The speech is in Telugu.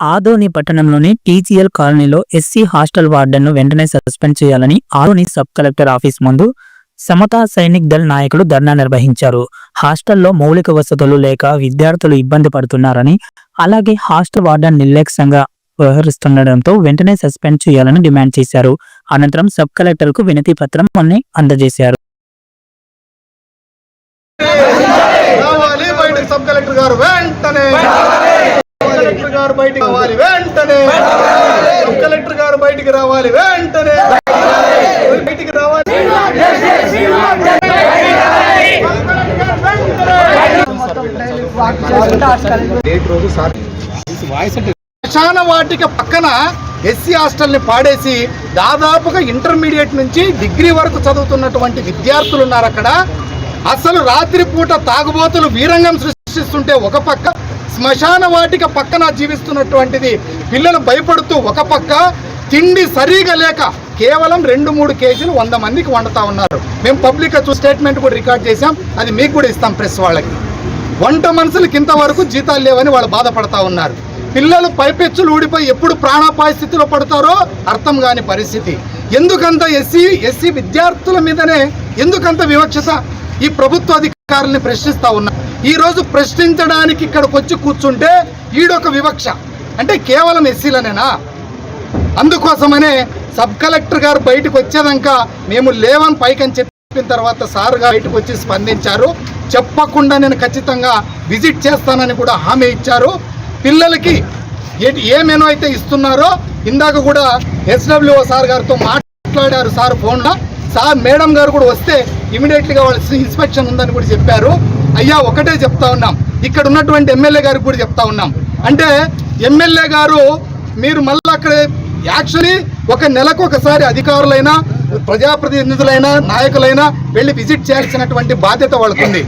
ఆదోని పట్టణంలోని టీజీఎల్ కాలనీలో ఎస్సీ హాస్టల్ వార్డెన్ను వెంటనే సస్పెండ్ చేయాలని ఆదోని సబ్ కలెక్టర్ ఆఫీస్ ముందు సమతా సైనిక్ దళ్ నాయకులు ధర్నా నిర్వహించారు. హాస్టల్లో మౌలిక వసతులు లేక విద్యార్థులు ఇబ్బంది పడుతున్నారని అలాగే హాస్టల్ వార్డెన్ నిర్లక్ష్యంగా వ్యవహరిస్తుండటంతో వెంటనే సస్పెండ్ చేయాలని డిమాండ్ చేశారు. అనంతరం సబ్ కలెక్టర్కు వినతి పత్రం అందజేశారు. సబ్ కలెక్టర్ గారు వెంటనే! గారు బయటికి రావాలి వెంటనే. సబ్ కలెక్టర్ గారు బయటికి రావాలి వెంటనే. బయటికి రావాలి శ్మశాన వాటిక పక్కన ఎస్సీ హాస్టల్ని పాడేసి దాదాపుగా ఇంటర్మీడియట్ నుంచి డిగ్రీ వరకు చదువుతున్నటువంటి విద్యార్థులు ఉన్నారు అక్కడ. అసలు రాత్రిపూట తాగుబోతులు వీరంగం సృష్టిస్తుంటే ఒక పక్క శ్మశాన వాటిక పక్కన జీవిస్తున్నటువంటిది. పిల్లలు భయపడుతూ ఒక పక్క తిండి సరిగా లేక కేవలం రెండు మూడు కేజీలు వంద మందికి వండుతా ఉన్నారు. మేము పబ్లిక్ స్టేట్మెంట్ కూడా రికార్డ్ చేశాం. అది మీకు కూడా ఇస్తాం ప్రెస్ వాళ్ళకి. వంట మనుషులకి ఇంతవరకు జీతాలు లేవని వాళ్ళు బాధపడతా ఉన్నారు. పిల్లలు పైపెచ్చులు ఊడిపోయి ఎప్పుడు ప్రాణాపాయ స్థితిలో పడతారో అర్థం కాని పరిస్థితి. ఎందుకంత ఎస్సీ ఎస్సీ విద్యార్థుల మీదనే ఎందుకంత వివక్షత? ఈ ప్రభుత్వ అధికారుల్ని ప్రశ్నిస్తూ ఉన్నా. ఈరోజు ప్రశ్నించడానికి ఇక్కడికి వచ్చి కూర్చుంటే ఈడొక వివక్ష. అంటే కేవలం ఎస్సీలనేనా? అందుకోసమనే సబ్ కలెక్టర్ గారు బయటకు వచ్చేదాక మేము లేవని పైకని చెప్పిన తర్వాత సార్ గారు బయటకు వచ్చి స్పందించారు. చెప్పకుండా నేను ఖచ్చితంగా విజిట్ చేస్తానని కూడా హామీ ఇచ్చారు. పిల్లలకి ఏమేనో ఏ మెనూ అయితే ఇస్తున్నారో ఇందాక కూడా ఎస్డబ్ల్యూఓ సార్ గారితో మాట్లాడారు సార్ ఫోన్లో. సార్ మేడం గారు కూడా వస్తే ఇమీడియట్లీగా వాళ్ళ ఇన్స్పెక్షన్ ఉందని కూడా చెప్పారు. అయ్యా ఒకటే చెప్తా ఉన్నాం. ఇక్కడ ఉన్నటువంటి ఎమ్మెల్యే గారికి కూడా చెప్తా ఉన్నాం. అంటే ఎమ్మెల్యే గారు మీరు మళ్ళీ అక్కడ యాక్చువల్లీ ఒక నెలకు ఒకసారి అధికారులైనా ప్రజాప్రతినిధులైనా నాయకులైనా వెళ్ళి విజిట్ చేయాల్సినటువంటి బాధ్యత వాళ్ళకుంది.